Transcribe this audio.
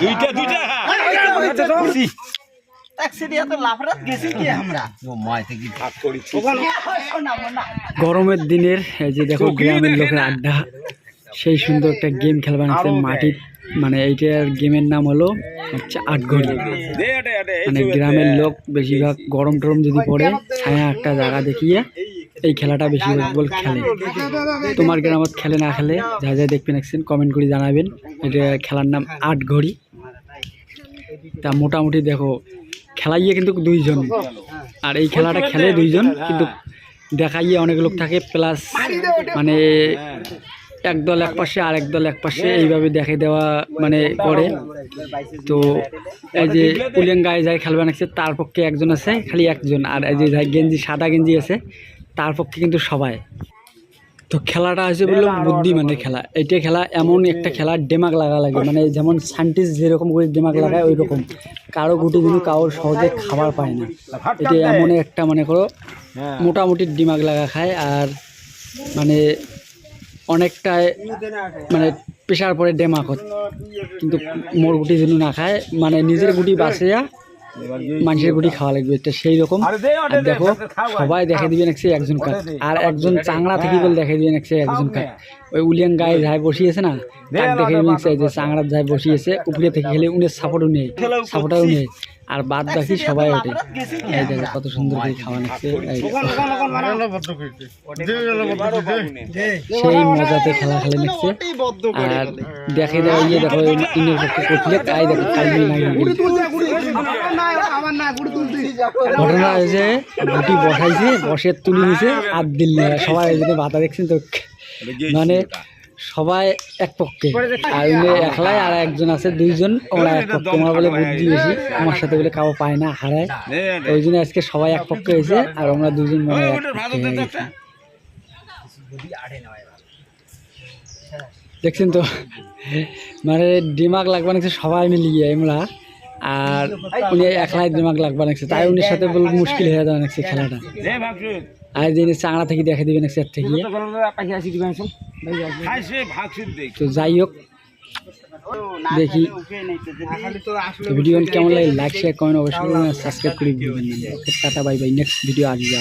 দুইটা দুইটা। গরমের দিনের এই যে দেখো গ্রামের লোকের আড্ডা সেই সুন্দর একটা গেম খেলবার আছে মাটির মানে এইটার গেমের নাম হলো হচ্ছে আটঘড়ি দে আটে আটে এই মানে গ্রামের লোক বেশিরভাগ গরম টরম যদি পড়ে ছায়া একটা জায়গা দেখিয়ে এই খেলাটা বেশিরভাগ বল খেলে। তোমার গ্রামত খেলে না খেলে যা যা দেখবেন একদিন কমেন্ট করে জানাবেন। এটা খেলার নাম আট ঘড়ি তা মোটামুটি দেখো, খেলাইয়ে কিন্তু দুইজন। আর এই খেলাটা খেলে দুইজন, কিন্তু দেখাইয়ে অনেক লোক থাকে, প্লাস মানে এক দল এক পাশে আর এক দল এক পাশে এইভাবে দেখে দেওয়া মানে করে। তো এই যে পুলিয়ান গায়ে যায় খেলবে নাকছে তার পক্ষে একজন আছে, খালি একজন। আর এই যে গেঞ্জি, সাদা গেঞ্জি আছে, তার পক্ষে কিন্তু সবাই। তো খেলাটা হচ্ছে বললাম বুদ্ধিমানের খেলা। এইটা খেলা এমন একটা খেলা ডেমাক লাগা লাগে। মানে যেমন সায়েন্টিস্ট যেরকম করে ডেমাক লাগায় ওই রকম কারও গুটি কিন্তু কারোর সহজে খাবার পায় না এটা এমন একটা মনে করো হ্যাঁ। মোটামুটি ডিমাগ লাগা খায়। আর মানে অনেকটাই মানে প্রেশার পরে ডেমাকত কিন্তু মোর গুটি যদি না খায় মানে নিজের গুটি বাঁচিয়া মানুষের গুটি খাওয়া লাগবে এটা সেই রকম। আর দেখো সবাই দেখে দিবেন একসে একজন কাক। আর একজন চাংড়া থেকে বলে দেখে দিবেন একসে একজন কাক। ওই উলিয়ান গায়ে যায় বসিয়েছে না কাক দেখে দিবেন একসে যে চাংড়ার যায় বসিয়েছে উপরে থেকে খেলে উনের সাপোর্টও নেই সাপোর্টারও নেই। আর বাদ বাকি সবাই ওঠে। এই দেখো কত সুন্দর করে খাওয়া নিচ্ছে সেই মজাতে খেলা খেলে নিচ্ছে আর দেখে দেওয়া ইয়ে দেখো ইনের পক্ষে করছিলে তাই দেখো কালি নাই ঘটনা হয়েছে গুটি বসাইছে বসে তুলে নিছে আর দিল সবাই জন্য বাতা দেখছেন তো মানে সবাই এক পক্ষে। আর একলাই আর একজন আছে, দুইজন, ওরা এক পক্ষে। ওরা বলে বুদ্ধি বেশি, আমার সাথে বলে কাউ পায় না, হারায়। ওই জন্য আজকে সবাই এক পক্ষে হয়েছে, আর আমরা দুজন মানে দেখছেন তো? মানে ডিমাগ লাগবা নাকছে সবাই মিলিয়ে আমরা আর উনি একলাই দিমাগ লাগবে নাকছে তাই উনির সাথে বল মুশকিল হয়ে যাবে নাকছে খেলাটা। আর যে চাংড়া থেকে দেখে দিবেন একসাথ থেকে। তো যাই হোক দেখি। ভিডিও কেমন লাগে? লাইক শেয়ার কমেন্ট অবশ্যই সাবস্ক্রাইব করে দিবেন। Okay tata bye bye next video আসবে।